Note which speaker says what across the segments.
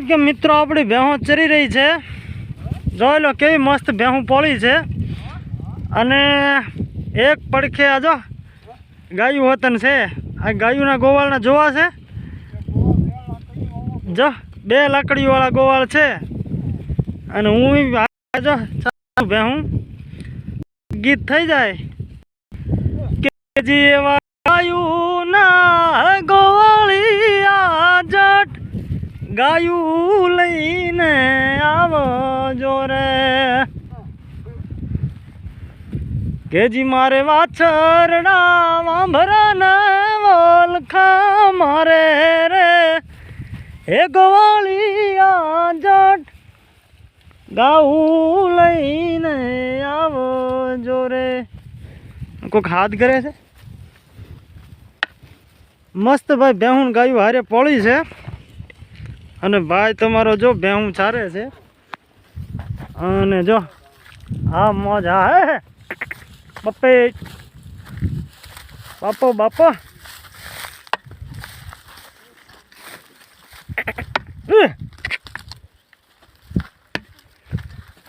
Speaker 1: કે મિત્રો, આપણી ભેહું ચરી રહી છે. જોઈ લો કેવી મસ્ત ભેહું પોળી છે. અને એક પડખે આજો ગાયું વતન છે. આ ગાયુંના ગોવાળના જોવા છે. જો બે લાકડીવાળા ગોવાળ છે. અને હું જો ભેહું ગીત થઈ જાય. કે જીવા ગાયું લઈને આવો જોરે કેજી મારે વાછરડા વાંભરાને વલખા મારે રે. હે ગોવાળિયા જટ ગાવું લઈને આવો જોરે કોઈક હાથ કરે છે? મસ્ત ભાઈ બેહુણ ગાયું હારે પડી છે. અને ભાઈ તમારો જો બેહું ચારે છે. અને જો હા મોજ હા, હે. બપે. બાપો બાપો.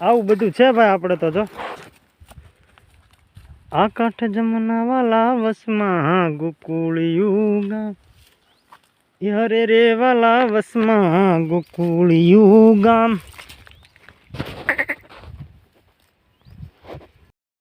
Speaker 1: આવું બધું છે ભાઈ આપણે તો જો. આ કાંઠે જમના વાલા વસમાં ગોકુળિયું એ હરે રે વાલા વસમાં ગોકુળિયું ગામ.